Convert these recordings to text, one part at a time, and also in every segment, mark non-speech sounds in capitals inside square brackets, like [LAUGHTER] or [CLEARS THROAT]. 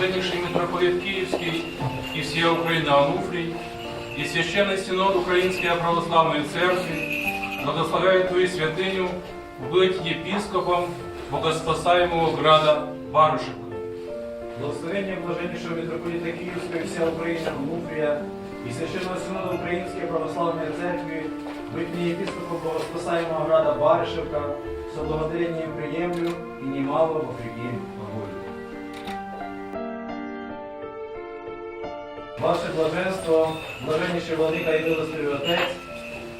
блаженнейший митрополит Киевский и всея Украина Ануфрий, и Священный Синод Украинской Православной Церкви благословляет Твою святыню быть епископом богоспасаемого града Барышевка. Благословення блаженнішого митрополіта Київської вся Україна Онуфрія і священного синоду Української православної церкви, битні єпископом Богоспасаємого града Баришевка, со благодарением приемлю и немало вопреки могу. Ваше блаженство, блаженніший владика і милостивий Отець,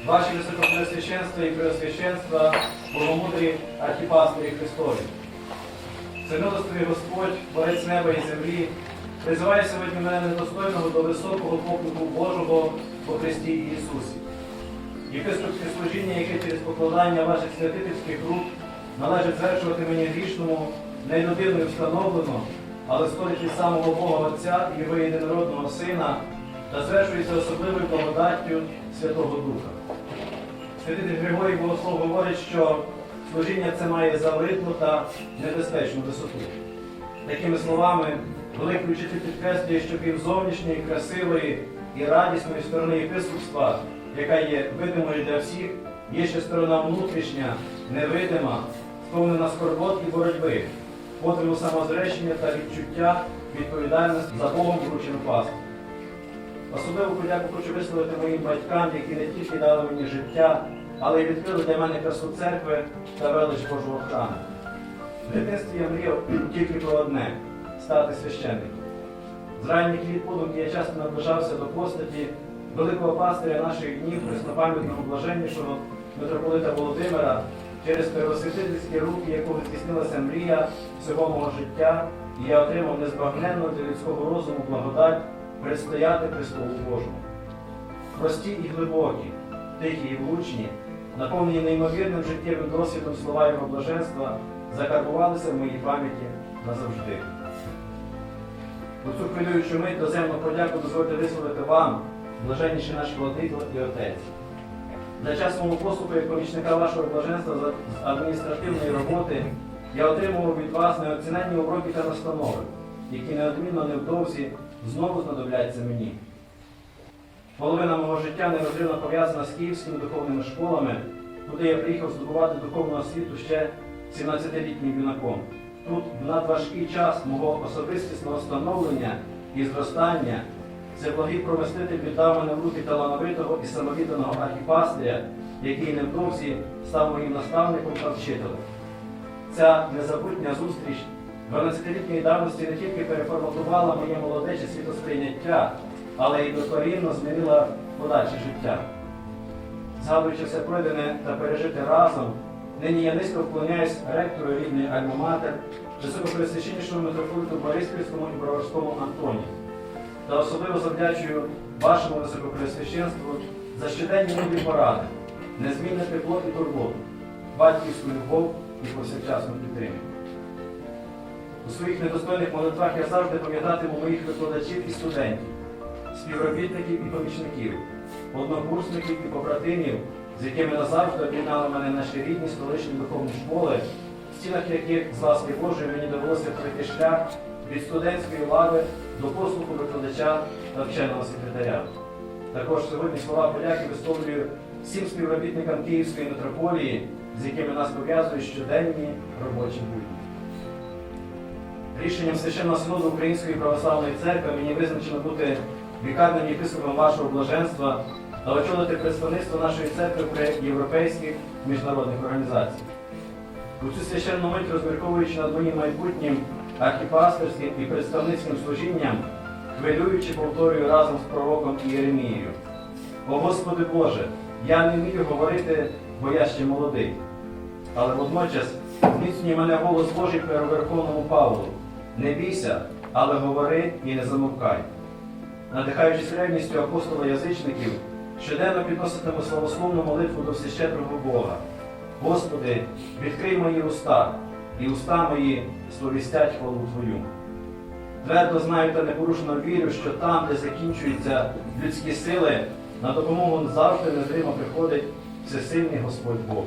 Ваше високопреосвященство і преосвященство, богомудрі архіпастирі Христові. Всемилостивий Господь, Творець неба і землі, призиває сьогодні мене недостойного до високого поклику Божого по Христі Ісусі. Єпископське служіння, яке через покладання ваших святительських рук належить звершувати мені грішному, не людиною встановлено, але створить від самого Бога Отця і Його єдинородного Сина та звершується особливою благодаттю Святого Духа. Святитель Григорій Богослов говорить, що служіння це має завидну та небезпечну висоту. Такими словами, великий учитель підкреслює, що крім зовнішньої, красивої і радісної сторони єпископства, яка є видимою для всіх, є ще сторона внутрішня, невидима, сповнена скорбот і боротьби, подвигу самозречення та відчуття відповідальності за Богом вручену пасту. Особливу подяку хочу висловити моїм батькам, які не тільки дали мені життя, але й відкрили для мене красу церкви та велич Божого храму. В дитинстві я мріяв [CLEARS THROAT] тільки про одне стати священником. З ранніх літ подумки я часто наближався до постаті великого пастиря наших днів, преснопам'ятного блаженнішого митрополита Володимира, через первосвятительські руки, якого здійснилася мрія всього мого життя, і я отримав незбагненну для людського розуму благодать предстояти престолу Божому. Прості і глибокі, тихі і влучні, наповнені неймовірним життєвим досвідом слова Його блаженства, закарбувалися в моїй пам'яті назавжди. У цю хвилюючу мить доземну подяку дозвольте висловити вам, блаженніший наш владико і отець. За час мого послуху як помічника вашого блаженства з адміністративної роботи я отримував від вас неоціненні уроки та настанови, які неодмінно невдовзі знову знадобляться мені. Половина мого життя нерозривно пов'язана з київськими духовними школами, куди я приїхав здобувати духовну освіту ще 17-літнім юнаком. Тут в надважкий час мого особистісного становлення і зростання це благий промислитель віддав в руки талановитого і самовідданого архіпастиря, який невдовзі став моїм наставником та вчителем. Ця незабутня зустріч 12-літньої давності не тільки переформатувала моє молодече світосприйняття, але й докорінно змінила подальше життя. Згадуючи все пройдене та пережити разом, нині я низько вклоняюсь ректору рідної Альма-Матер, високопресвященнішому митрополиту Бориспільському і Броварському Антоні. Та особливо завдячую вашому високопресвященству за щоденні мудрі поради, незмінне тепло і турботу, батьківську любов і повсякчасну підтримку. У своїх недостойних молитвах я завжди пам'ятатиму моїх викладачів і студентів, співробітників і помічників, однокурсників і побратимів, з якими назавжди об'єднали мене наші рідні столичні духовні школи, в стінах яких з ласки Божої мені довелося пройти шлях від студентської лави до послуху викладача та вченого секретаря. Також сьогодні слова подяки висловлюю всім співробітникам Київської митрополії, з якими нас пов'язують щоденні робочі будні. Рішенням священного синоду Української православної церкви мені визначено бути вікарним єпископом вашого блаженства та очолити представництво нашої церкви при європейських міжнародних організаціях. У цю священну мить, розмірковуючи над моїм майбутнім архіпастерським і представницьким служінням, хвилюючи повторюю разом з пророком Єремією. О Господи Боже, я не вмію говорити, бо я ще молодий. Але водночас зміцнює мене голос Божий при Верховному Павлу. Не бійся, але говори і не замовкай. Надихаючись ревністю апостола язичників, щоденно підноситиму славословну молитву до всещедрого Бога. Господи, відкрий мої уста, і уста мої сповістять хвалу Твою. Твердо знаю та непорушно вірю, що там, де закінчуються людські сили, на допомогу завжди незримо приходить всесильний Господь Бог.